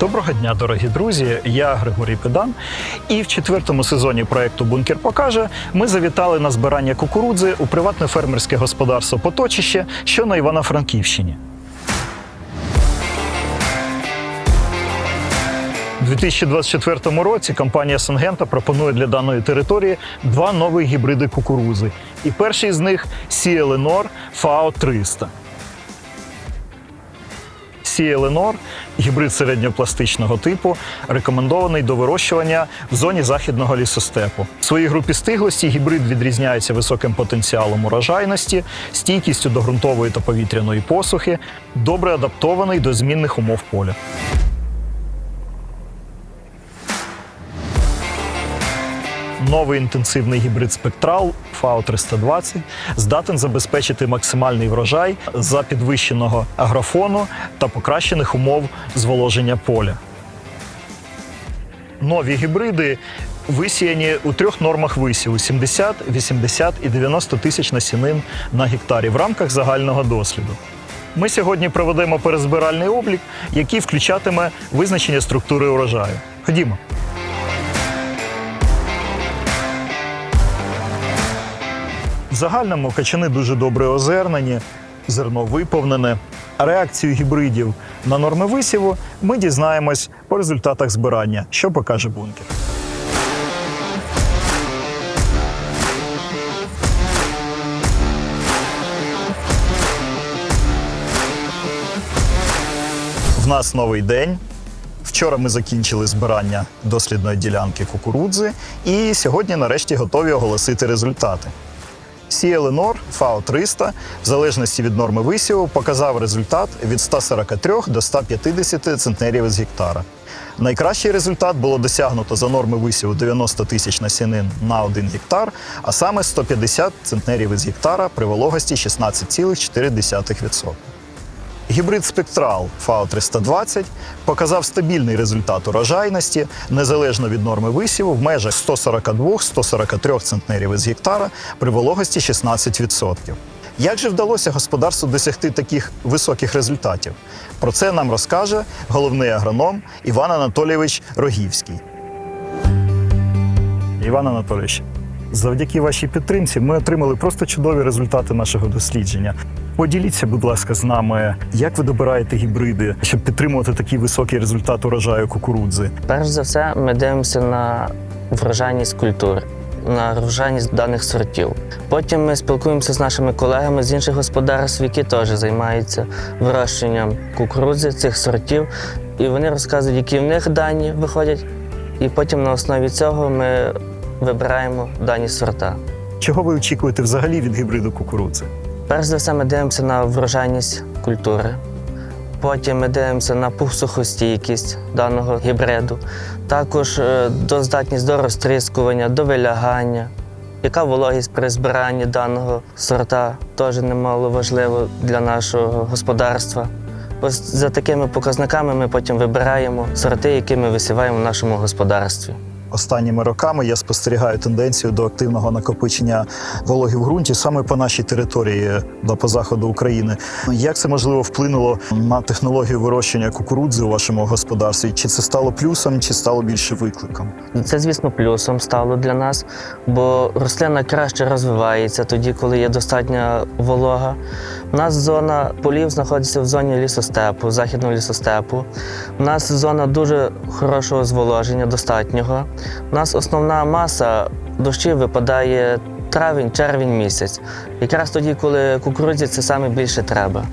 Доброго дня, дорогі друзі. Я Григорій Педан. І в четвертому сезоні проекту Бункер покаже ми завітали на збирання кукурудзи у приватне фермерське господарство Поточище, що на Івано-Франківщині. У 2024 році компанія Сангента пропонує для даної території два нові гібриди кукурудзи. І перший з них Сі Еленор ФАО 300. Сі Еленор гібрид середньопластичного типу, рекомендований до вирощування в зоні західного лісостепу. В своїй групі стиглості гібрид відрізняється високим потенціалом урожайності, стійкістю до ґрунтової та повітряної посухи, добре адаптований до змінних умов поля. Новий інтенсивний гібрид спектрал ФАО 320 здатен забезпечити максимальний врожай за підвищеного агрофону та покращених умов зволоження поля. Нові гібриди висіяні у трьох нормах висіву: 70, 80 і 90 тисяч насінин на гектарі в рамках загального досліду. Ми сьогодні проведемо перезбиральний облік, який включатиме визначення структури урожаю. Ходімо. Загальному качани дуже добре озернені, зерно виповнене. Реакцію гібридів на норми висіву ми дізнаємось по результатах збирання, що покаже бункер. В нас новий день. Вчора ми закінчили збирання дослідної ділянки кукурудзи, і сьогодні, нарешті, готові оголосити результати. Сі Еленор ФАО 300 в залежності від норми висіву показав результат від 143 до 150 центнерів з гектара. Найкращий результат було досягнуто за норми висіву 90 тисяч насінин на 1 гектар, а саме 150 центнерів із гектара при вологості 16,4%. Гібрид спектрал ФАО 320 показав стабільний результат урожайності незалежно від норми висіву в межах 142-143 центнерів із гектара при вологості 16%. Як же вдалося господарству досягти таких високих результатів? Про це нам розкаже головний агроном Іван Анатолійович Рогівський. Іван Анатолійович, завдяки вашій підтримці ми отримали просто чудові результати нашого дослідження. Поділіться, будь ласка, з нами, як ви добираєте гібриди, щоб підтримувати такий високий результат урожаю кукурудзи. Перш за все, ми дивимося на врожайність культур, на врожайність даних сортів. Потім ми спілкуємося з нашими колегами з інших господарств, які теж займаються вирощенням кукурудзи цих сортів, і вони розказують, які в них дані виходять. І потім на основі цього ми вибираємо дані сорта. Чого ви очікуєте взагалі від гібриду кукурудзи? Перш за все, ми дивимося на врожайність культури. Потім ми дивимося на пухсухостійкість даного гібриду, також е, до здатність до розтріскування, до вилягання. Яка вологість при збиранні даного сорта теж немало важливо для нашого господарства. Ось за такими показниками ми потім вибираємо сорти, які ми висіваємо в нашому господарстві. Останніми роками я спостерігаю тенденцію до активного накопичення вологи в ґрунті саме по нашій території да, по заходу України. Як це можливо вплинуло на технологію вирощення кукурудзи у вашому господарстві? Чи це стало плюсом, чи стало більше викликом? Це, звісно, плюсом стало для нас, бо рослина краще розвивається тоді, коли є достатня волога. У нас зона полів знаходиться в зоні лісостепу, західного лісостепу. У нас зона дуже хорошого зволоження, достатнього. У нас основна маса дощів випадає травень, червень місяць. Якраз тоді, коли кукурудзі це саме більше треба.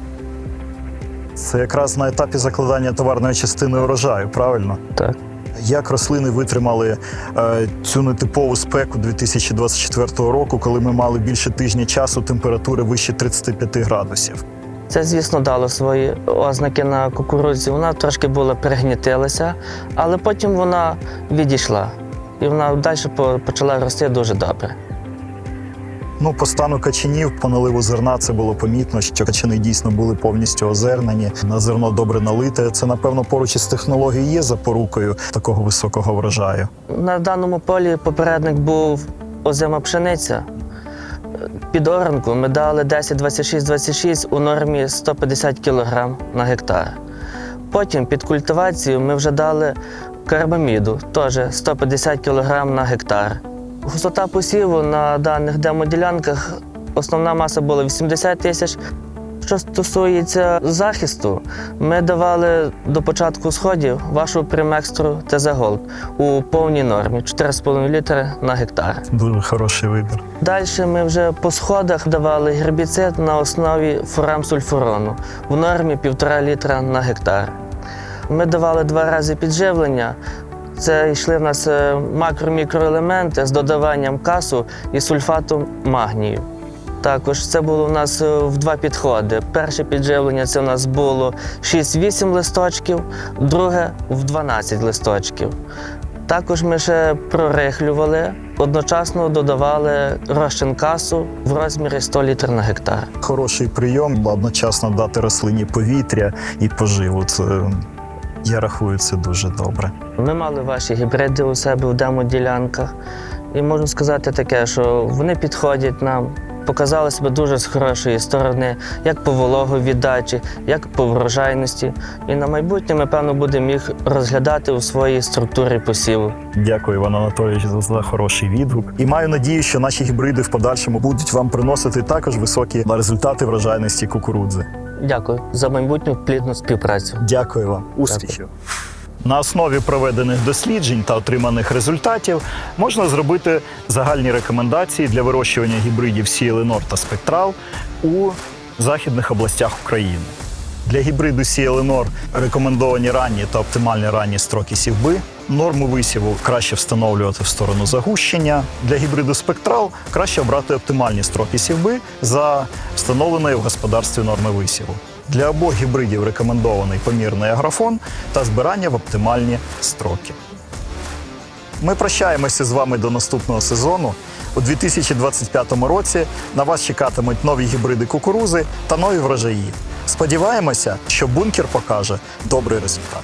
Це якраз на етапі закладання товарної частини урожаю, правильно? Так. Як рослини витримали е, цю нетипову спеку 2024 року, коли ми мали більше тижня часу температури вище 35 градусів? Це, звісно, дало свої ознаки на кукурудзі. Вона трошки була перегнітилася, але потім вона відійшла. І вона далі почала рости дуже добре. Ну, по стану качанів, по наливу зерна, це було помітно, що качани дійсно були повністю озернені. На зерно добре налите. Це, напевно, поруч із технологією є запорукою такого високого врожаю. На даному полі попередник був озима пшениця. Під оранку ми дали 10, 26, 26 у нормі 150 кг на гектар. Потім під культивацію ми вже дали карбаміду, теж 150 кг на гектар. Густота посіву на даних демоділянках основна маса була 80 тисяч. Що стосується захисту, ми давали до початку сходів вашу примекстру ТЗ Голд у повній нормі 4,5 літри на гектар. Дуже хороший вибір. Далі ми вже по сходах давали гербіцид на основі фурамсульфурону в нормі 1,5 літра на гектар. Ми давали два рази підживлення. Це йшли в нас е, макро-мікроелементи з додаванням касу і сульфату магнію. Також це було у нас е, в два підходи. Перше підживлення це у нас було 6-8 листочків, друге в 12 листочків. Також ми ще прорихлювали, одночасно додавали розчин касу в розмірі 100 літрів на гектар. Хороший прийом, одночасно дати рослині повітря і поживу. Це я рахую це дуже добре. Ми мали ваші гібриди у себе в демоділянках, і можу сказати таке, що вони підходять нам, показали себе дуже з хорошої сторони, як по вологовіддачі, як по врожайності. І на майбутнє ми, певно, будемо їх розглядати у своїй структурі посіву. Дякую, Іван Анатолійович, за- за хороший відгук. І маю надію, що наші гібриди в подальшому будуть вам приносити також високі результати врожайності кукурудзи. Дякую за майбутню плідну співпрацю. Дякую вам. Успіхів. На основі проведених досліджень та отриманих результатів можна зробити загальні рекомендації для вирощування гібридів Сіеленор та Спектрал у західних областях України. Для гібриду Сіеленор рекомендовані ранні та оптимальні ранні строки сівби. Норму висіву краще встановлювати в сторону загущення. Для гібриду Спектрал краще обрати оптимальні строки сівби за встановленої в господарстві норми висіву. Для обох гібридів рекомендований помірний аграфон та збирання в оптимальні строки. Ми прощаємося з вами до наступного сезону. У 2025 році на вас чекатимуть нові гібриди кукурузи та нові врожаї. Сподіваємося, що бункер покаже добрий результат.